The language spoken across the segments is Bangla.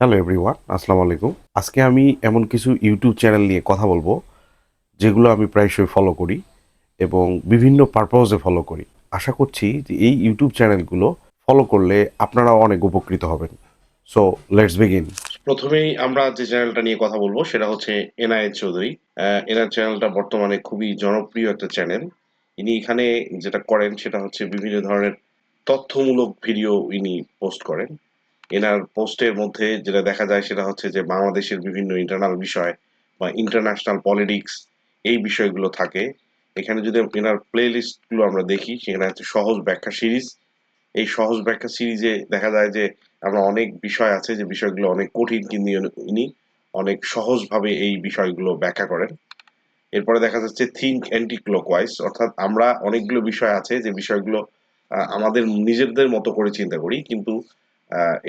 হ্যালো এভরিওয়ান আসসালামু আলাইকুম আজকে আমি এমন কিছু ইউটিউব চ্যানেল নিয়ে কথা বলব, যেগুলো আমি প্রায়শই ফলো করি এবং বিভিন্ন পারপাসে ফলো করি। আশা করছি যে এই ইউটিউব চ্যানেলগুলো ফলো করলে আপনারাও অনেক উপকৃত হবেন। সো লেটস বিগিন প্রথমেই আমরা যে চ্যানেলটা নিয়ে কথা বলব, সেটা হচ্ছে এনআইএ চৌধুরী। এনার চ্যানেলটা বর্তমানে খুবই জনপ্রিয় একটা চ্যানেল ইনি এখানে যেটা করেন, সেটা হচ্ছে বিভিন্ন ধরনের তথ্যমূলক ভিডিও ইনি পোস্ট করেন। এনার পোস্টের মধ্যে যেটা দেখা যায় সেটা হচ্ছে যে বাংলাদেশের বিভিন্ন ইন্টারনাল বিষয় বা ইন্টারন্যাশনাল পলিটিক্স এই বিষয়গুলো থাকে। এখানে যদি এনার প্লে গুলো আমরা দেখি, সেখানে হচ্ছে সহজ ব্যাখ্যা সিরিজ এই সহজ ব্যাখ্যা সিরিজে দেখা যায় যে আমরা অনেক বিষয় আছে যে বিষয়গুলো অনেক কঠিন কিন্তু ইনি অনেক সহজভাবে এই বিষয়গুলো ব্যাখ্যা করেন। এরপরে দেখা যাচ্ছে থিঙ্ক অ্যান্টি ক্লকওয়াইজ অর্থাৎ আমরা অনেকগুলো বিষয় আছে যে বিষয়গুলো আমাদের নিজেদের মতো করে চিন্তা করি, কিন্তু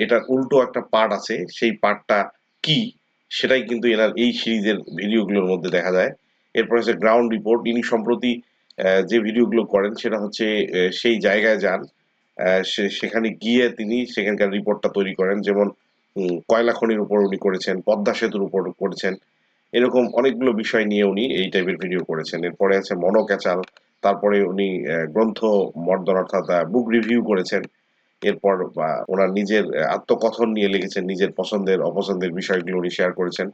এটার উল্টো একটা পার্ট আছে। সেই পার্টটা কি, সেটাই কিন্তু এনার এই সিরিজের ভিডিওগুলোর মধ্যে দেখা যায়। এরপর হচ্ছে গ্রাউন্ড রিপোর্ট ইনি সম্প্রতি যে ভিডিওগুলো করেন, সেটা হচ্ছে সেই জায়গায় যান। সেখানে গিয়ে তিনি সেখানকার রিপোর্টটা তৈরি করেন। যেমন কয়লা খনির উপর উনি করেছেন, পদ্মা সেতুর উপর করেছেন। এরকম অনেকগুলো বিষয় নিয়ে উনি এই টাইপের ভিডিও করেছেন। এরপরে আছে মনোক্যাচাল তারপরে উনি গ্রন্থ মর্দন অর্থাৎ বুক রিভিউ করেছেন। এরপর ওনার নিজের আত্মকথন নিয়ে লিখেছেন, নিজের পছন্দের, অপছন্দের বিষয়গুলো উনি শেয়ার করেছেন।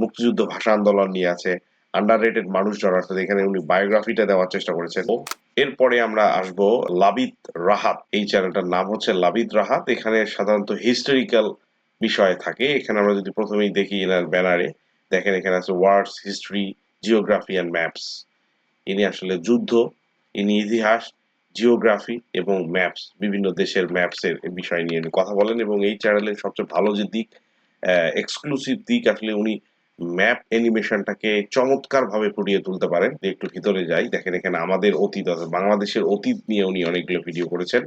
মুক্তিযুদ্ধ, ভাষা আন্দোলন নিয়ে আছে আন্ডার রেটেড মানুষ মানুষজন, অর্থাৎ এখানে উনি বায়োগ্রাফিটা দেওয়ার চেষ্টা করেছেন। এরপরে আমরা আসব লাবিত রাহাত, এই চ্যানেলটার নাম হচ্ছে লাবিত রাহাত। এখানে সাধারণত হিস্টোরিক্যাল বিষয় থাকে। এখানে আমরা যদি প্রথমেই দেখি এনার ব্যানারে, দেখেন এখানে আছে words history geography and maps ইনি আসলে যুদ্ধ, ইনি ইতিহাস জিওগ্রাফি এবং ম্যাপস বিভিন্ন দেশের ম্যাপস এর বিষয় নিয়ে কথা বলেন এবং এই চ্যানেলের সবচেয়ে ভালো যে দিক এক্সক্লুসিভ দিক আসলে উনি ম্যাপ অ্যানিমেশনটাকে চমৎকার ভাবে ফুটিয়ে তুলতে পারেন। একটু ভিতরে যাই, দেখেন এখানে আমাদের অতীত অর্থাৎ বাংলাদেশের অতীত নিয়ে উনি অনেকগুলো ভিডিও করেছেন।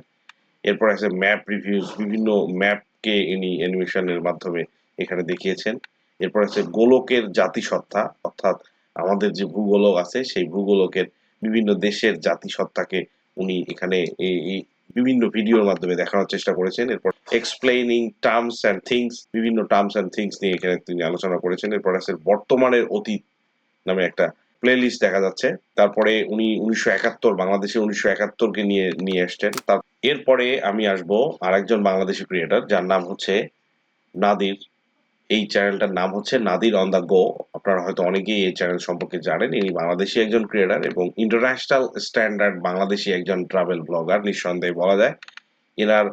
এরপর আছে ম্যাপ রিভিউজ বিভিন্ন ম্যাপকে ইনি অ্যানিমেশনের মাধ্যমে এখানে দেখিয়েছেন। এরপর আছে গোলকের জাতিসত্তা, অর্থাৎ আমাদের যে ভূগোলক আছে, সেই ভূগোলকের বিভিন্ন দেশের জাতিসত্তাকে উনি এখানে এই বিভিন্ন ভিডিওর মাধ্যমে দেখানোর চেষ্টা করেছেন। এরপর এক্সপ্লেইনিং টার্মস অ্যান্ড থিংস বিভিন্ন টার্মস অ্যান্ড থিংস নিয়ে এখানে তিনি আলোচনা করেছেন। এরপর আছে বর্তমানের অতীত নামে একটা প্লেলিস্ট দেখা যাচ্ছে। তারপরে উনি উনিশশো একাত্তর, বাংলাদেশে উনিশশো একাত্তরকে নিয়ে নিয়ে এসছেন। তার, এরপরে আমি আসব আরেকজন বাংলাদেশি ক্রিয়েটার যার নাম হচ্ছে নাদির এই চ্যানেলটার নাম হচ্ছে নাদির অন দ্য গো আপনারা হয়তো অনেকেই এই চ্যানেল সম্পর্কে জানেন, ইনি বাংলাদেশি একজন ক্রিয়েটার এবং ইন্টারন্যাশনাল স্ট্যান্ডার্ড বাংলাদেশি একজন ট্রাভেল ব্লগার নিঃসন্দেহে বলা যায়। এনার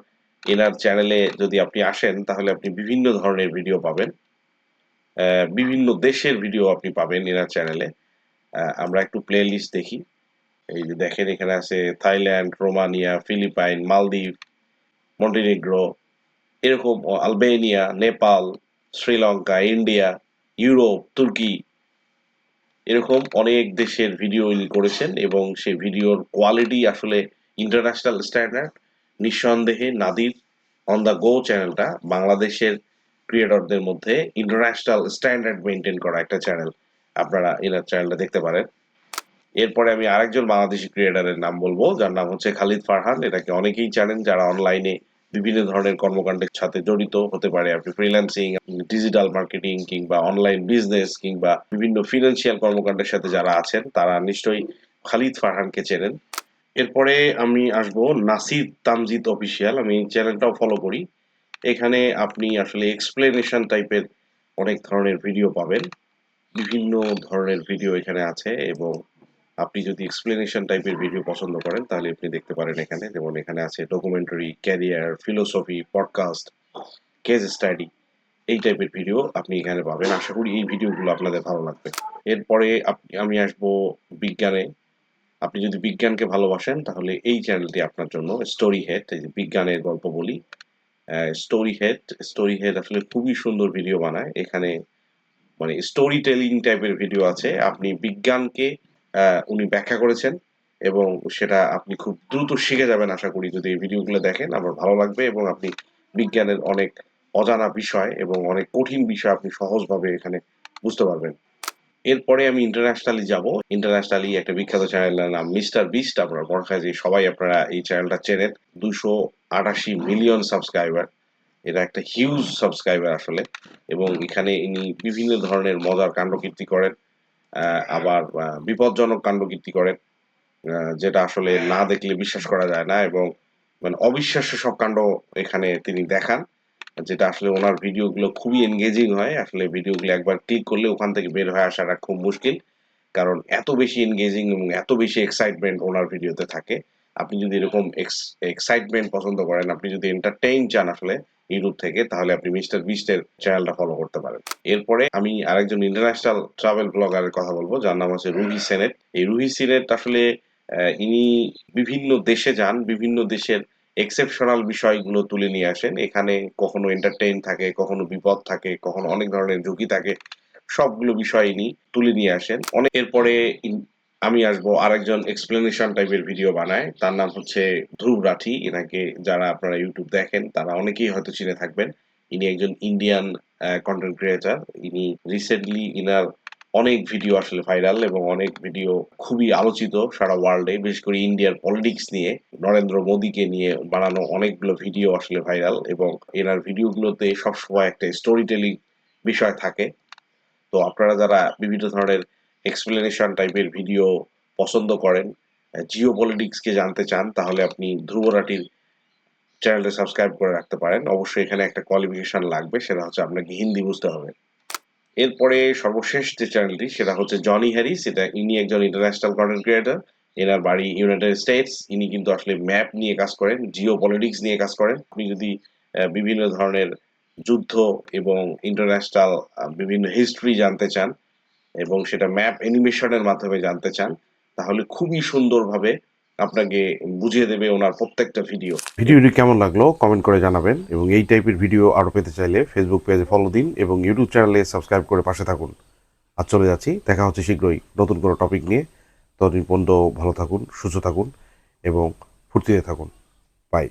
এনার চ্যানেলে যদি আপনি আসেন, তাহলে আপনি বিভিন্ন ধরনের ভিডিও পাবেন। বিভিন্ন দেশের ভিডিও আপনি পাবেন এনার চ্যানেলে আমরা একটু প্লে লিস্ট দেখি। এই যে দেখেন, এখানে আছে Thailand Romania Philippine Maldives Montenegro এরকম Albania Nepal Sri Lanka India Europe তুর্কি এরকম অনেক দেশের ভিডিও করেছেন এবং সেই ভিডিওর কোয়ালিটি আসলে ইন্টারন্যাশনাল স্ট্যান্ডার্ড নিঃসন্দেহে নাদির অন দ্য গো চ্যানেলটা বাংলাদেশের ক্রিয়েটরদের মধ্যে ইন্টারন্যাশনাল স্ট্যান্ডার্ড মেনটেন করা একটা চ্যানেল আপনারা এনার চ্যানেলটা দেখতে পারেন। এরপরে আমি আরেকজন বাংলাদেশি ক্রিয়েটারের নাম বলব, যার নাম হচ্ছে খালিদ ফারহান। এটাকে অনেকেই জানেন যারা অনলাইনে বিভিন্ন ধরনের কর্মকাণ্ডের সাথে জড়িত হতে পারে। আপনি ফ্রিল্যান্সিং ডিজিটাল মার্কেটিং কিংবা অনলাইন বিজনেস কিংবা বিভিন্ন ফিনান্সিয়াল কর্মকাণ্ডের সাথে যারা আছেন, তারা নিশ্চয়ই খালিদ ফারহানকে চেনেন। এরপরে আমি আসব নাসির তামজিদ অফিসিয়াল আমি চ্যানেলটাও ফলো করি। এখানে আপনি আসলে এক্সপ্লেনেশন টাইপের অনেক ধরনের ভিডিও পাবেন। বিভিন্ন ধরনের ভিডিও এখানে আছে এবং আপনি যদি এক্সপ্লেনেশন টাইপের ভিডিও পছন্দ করেন, তাহলে আপনি দেখতে পারেন এখানে। যেমন এখানে আছে documentary career philosophy podcast case study এই টাইপের ভিডিও আপনি এখানে পাবেন। আশা করি এই ভিডিওগুলো আপনাদের ভালো লাগবে। এরপরে আপনি আমি আসব বিজ্ঞানে। আপনি যদি বিজ্ঞানকে ভালোবাসেন, তাহলে এই চ্যানেলটি আপনার জন্য স্টোরি হেড বিজ্ঞানের গল্প বলি। স্টোরি হেড স্টোরি হেড আসলে খুবই সুন্দর ভিডিও বানায়। এখানে মানে স্টোরি টেলিং টাইপের ভিডিও আছে। আপনি বিজ্ঞানকে উনি ব্যাখ্যা করেছেন এবং সেটা আপনি খুব দ্রুত শিখে যাবেন, আশা করি, যদি এই ভিডিওগুলো দেখেন। আমার ভালো লাগবে এবং আপনি বিজ্ঞানের অনেক অজানা বিষয় এবং অনেক কঠিন বিষয় আপনি সহজভাবে এখানে বুঝতে পারবেন। এরপরে আমি ইন্টারন্যাশনালি যাব। ইন্টারন্যাশনালি একটা বিখ্যাত চ্যানেলের নাম মিস্টার বিস্ট। আপনার মনে যে সবাই আপনারা এই চ্যানেলটা চেনেন। দুশো আটাশি মিলিয়ন সাবস্ক্রাইবার। এটা একটা হিউজ সাবস্ক্রাইবার আসলে। এবং এখানে ইনি বিভিন্ন ধরনের মজার কাণ্ডকীর্তি করেন। আবার বিপজ্জনক কাণ্ডকীর্তি করেন যেটা আসলে না দেখলে বিশ্বাস করা যায় না এবং মানে অবিশ্বাস্য সব কাণ্ড এখানে তিনি দেখান, যেটা আসলে ওনার ভিডিওগুলো খুবই এনগেজিং হয়। আসলে ভিডিওগুলো একবার ক্লিক করলে ওখান থেকে বের হয়ে আসাটা খুব মুশকিল, কারণ এত বেশি এনগেজিং এবং এত বেশি এক্সাইটমেন্ট ওনার ভিডিওতে থাকে। আপনি যদি এরকম এক্সাইটমেন্ট পছন্দ করেন, আপনি যদি এন্টারটেইন চান আসলে ইউটিউব থেকে, তাহলে আপনি মিস্টার বিস্টের চ্যানেলটা ফলো করতে পারেন। এরপরে আমি আরেকজন ইন্টারন্যাশনাল ট্রাভেল ব্লগারের কথা বলব, যার নাম হচ্ছে রুহি সেনেট। এই রুহি সেনেট আসলে ইনি বিভিন্ন দেশে যান, বিভিন্ন দেশের এক্সেপশনাল বিষয়গুলো তুলে নিয়ে আসেন। এখানে কখনো এন্টারটেইন থাকে, কখনো বিপদ থাকে, কখনো অনেক ধরনের ঝুঁকি থাকে, সবগুলো বিষয় ইনি তুলে নিয়ে আসেন। অনেক, এরপরে আমি আসব আরেকজন এক্সপ্লেনেশন টাইপের ভিডিও বানায়। তার নাম হচ্ছে ধ্রুব রাঠি। এনাকে যারা আপনারা ইউটিউব দেখেন, তারা অনেকেই হয়তো চিনে থাকবেন। ইনি একজন ইন্ডিয়ান কন্টেন্ট ক্রিয়েটার ইনি রিসেন্টলি ইনার অনেক ভিডিও আসলে ভাইরাল এবং অনেক ভিডিও খুবই আলোচিত সারা ওয়ার্ল্ডে বিশেষ করে ইন্ডিয়ার পলিটিক্স নিয়ে। নরেন্দ্র মোদীকে নিয়ে বানানো অনেকগুলো ভিডিও আসলে ভাইরাল এবং এনার ভিডিওগুলোতে সবসময় একটা স্টোরি টেলিং বিষয় থাকে। তো আপনারা যারা বিভিন্ন ধরনের এক্সপ্লেনেশন টাইপের ভিডিও পছন্দ করেন জিও পলিটিক্সকে জানতে চান, তাহলে আপনি ধ্রুবরাটির চ্যানেলটা সাবস্ক্রাইব করে রাখতে পারেন। অবশ্যই এখানে একটা কোয়ালিফিকেশন লাগবে, সেটা হচ্ছে আপনাকে হিন্দি বুঝতে হবে। এরপরে সর্বশেষ যে চ্যানেলটি সেটা হচ্ছে জনি হ্যারিস এটা ইনি একজন ইন্টারন্যাশনাল কন্টেন্ট ক্রিয়েটর এনার বাড়ি ইউনাইটেড স্টেটস ইনি কিন্তু আসলে ম্যাপ নিয়ে কাজ করেন জিও পলিটিক্স নিয়ে কাজ করেন। আপনি যদি বিভিন্ন ধরনের যুদ্ধ এবং ইন্টারন্যাশনাল বিভিন্ন হিস্ট্রি জানতে চান এবং সেটা ম্যাপ অ্যানিমেশনের মাধ্যমে জানতে চান, তাহলে খুবই সুন্দরভাবে আপনাকে বুঝিয়ে দেবে ওনার প্রত্যেকটা ভিডিও ভিডিওটি কেমন লাগল কমেন্ট করে জানাবেন এবং এই টাইপের ভিডিও আরও পেতে চাইলে ফেসবুক পেজে ফলো দিন এবং ইউটিউব চ্যানেলে সাবস্ক্রাইব করে পাশে থাকুন। আর চলে যাচ্ছি, দেখা হচ্ছে শীঘ্রই নতুন কোনো টপিক নিয়ে। ততদিন পর্যন্ত ভালো থাকুন, সুস্থ থাকুন এবং ফুর্তিতে থাকুন। বাই